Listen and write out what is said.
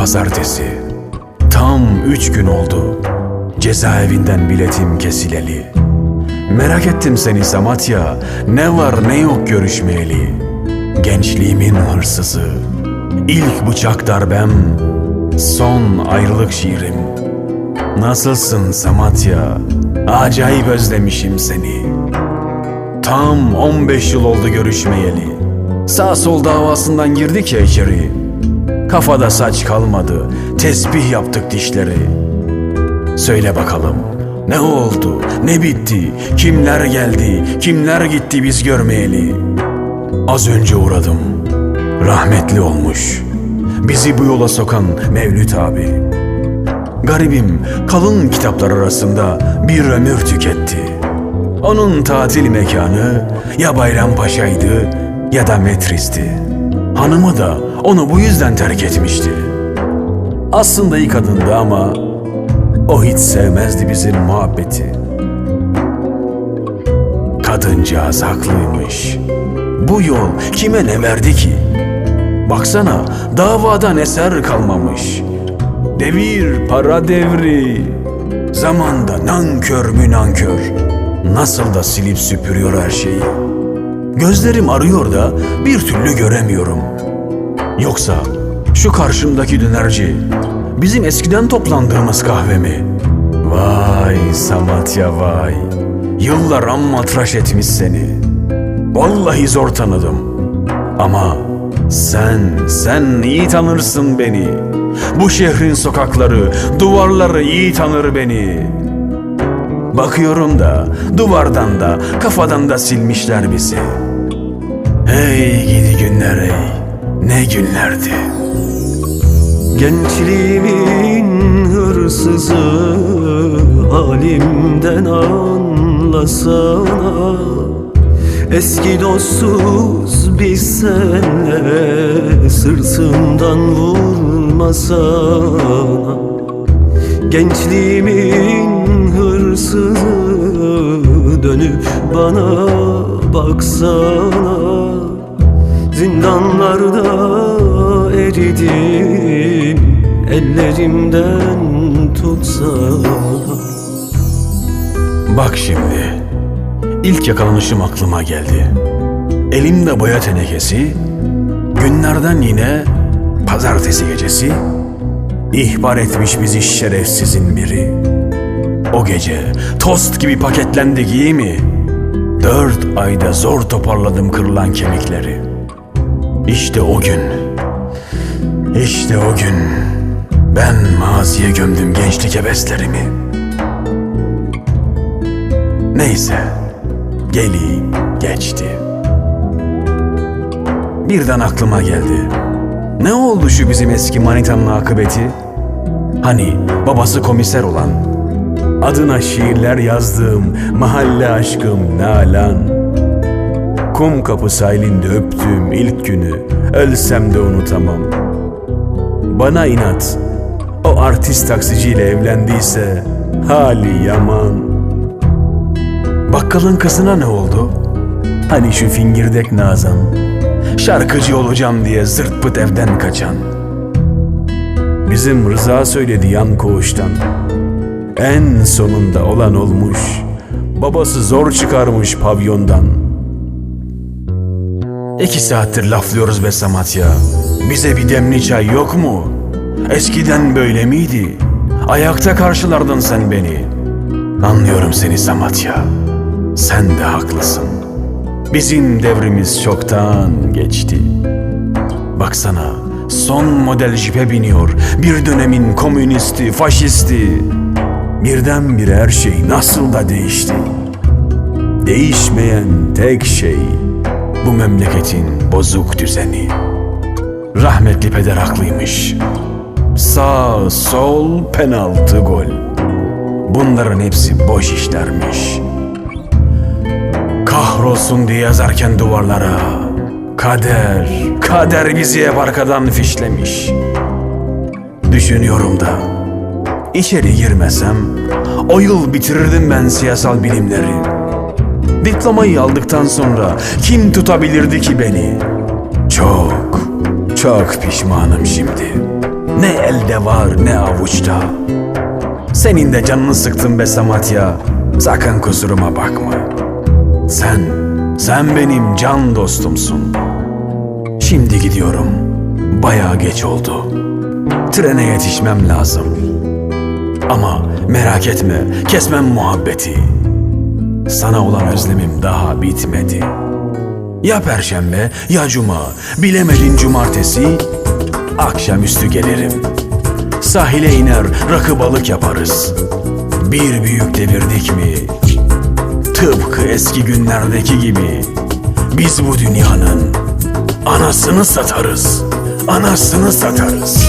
Pazartesi. Tam üç gün oldu. Cezaevinden biletim kesileli. Merak ettim seni Samatya. Ne var ne yok görüşmeyeli. Gençliğimin hırsızı. İlk bıçak darbem. Son ayrılık şiirim. Nasılsın Samatya? Acayip özlemişim seni. Tam 15 yıl oldu görüşmeyeli. Sağ sol davasından girdik ya içeri. Kafada saç kalmadı. Tesbih yaptık dişleri. Söyle bakalım. Ne oldu? Ne bitti? Kimler geldi? Kimler gitti biz görmeyeli? Az önce uğradım. Rahmetli olmuş. Bizi bu yola sokan Mevlüt abi. Garibim kalın kitaplar arasında bir ömür tüketti. Onun tatil mekanı ya Bayrampaşa'ydı ya da Metris'ti. Hanımı da onu bu yüzden terk etmişti. Aslında iyi kadındı ama o hiç sevmezdi bizim muhabbeti. Kadıncağız haklıymış. Bu yol kime ne verdi ki? Baksana davadan eser kalmamış. Devir para devri. Zamanda nankör mü nankör. Nasıl da silip süpürüyor her şeyi. Gözlerim arıyor da bir türlü göremiyorum. Yoksa şu karşımdaki dönerci bizim eskiden toplandığımız kahve mi? Vay Samatya vay. Yıllar amma tıraş etmiş seni. Vallahi zor tanıdım. Ama sen, sen iyi tanırsın beni. Bu şehrin sokakları, duvarları iyi tanır beni. Bakıyorum da duvardan da kafadan da silmişler bizi. Hey gidi günler hey. Ne günlerdi. Gençliğimin hırsızı halimden anlasana. Eski dostuz biz senle sırtımdan vurmasana. Gençliğimin hırsızı dönüp bana baksana Zindanlarda eridim Ellerimden tutsana Bak şimdi. ilk yakalanışım aklıma geldi. Elimde boya tenekesi. Günlerden yine pazartesi gecesi. ihbar etmiş bizi şerefsizin biri. O gece tost gibi paketlendik iyi mi? Dört ayda zor toparladım kırılan kemikleri. İşte o gün. İşte o gün. Ben maziye gömdüm gençlik heveslerimi. Neyse, geleyim geçti. Birden aklıma geldi. Ne oldu şu bizim eski manitanın akıbeti? Hani babası komiser olan, adına şiirler yazdığım mahalle aşkım Nalan. Kum kapı sahilinde öptüğüm ilk günü ölsem de unutamam. Bana inat, o artist taksiciyle evlendiyse hali yaman. Bakkalın kızına ne oldu? Hani şu fingirdek Nazan. Şarkıcı olacağım diye zırt pıt evden kaçan. Bizim Rıza söyledi yan koğuştan. En sonunda olan olmuş. Babası zor çıkarmış pavyondan. İki saattir laflıyoruz be Samatya. Bize bir demli çay yok mu? Eskiden böyle miydi? Ayakta karşılardın sen beni. Anlıyorum seni Samatya. Sen de haklısın. Bizim devrimiz çoktan geçti. Baksana son model jipe biniyor. Bir dönemin komünisti, faşisti. Birdenbire her şey nasıl da değişti. Değişmeyen tek şey bu memleketin bozuk düzeni. Rahmetli peder haklıymış. Sağ, sol, penaltı, gol. Bunların hepsi boş işlermiş. Kahrolsun diye yazarken duvarlara. Kader, kader bizi hep arkadan fişlemiş. Düşünüyorum da. İçeri girmesem o yıl bitirirdim ben siyasal bilimleri. Diplomayı aldıktan sonra kim tutabilirdi ki beni? Çok, çok pişmanım şimdi. Ne elde var ne avuçta. Senin de canını sıktım be Samatya. Sakın kusuruma bakma. Sen, sen benim can dostumsun. Şimdi gidiyorum. Bayağı geç oldu. Trene yetişmem lazım. Ama merak etme kesmem muhabbeti Sana olan özlemim daha bitmedi. Ya perşembe ya cuma. Bilemedin cumartesi Akşamüstü gelirim. Sahile iner rakı balık yaparız. Bir büyük devirdik mi Tıpkı eski günlerdeki gibi. Biz bu dünyanın Anasını satarız. Anasını satarız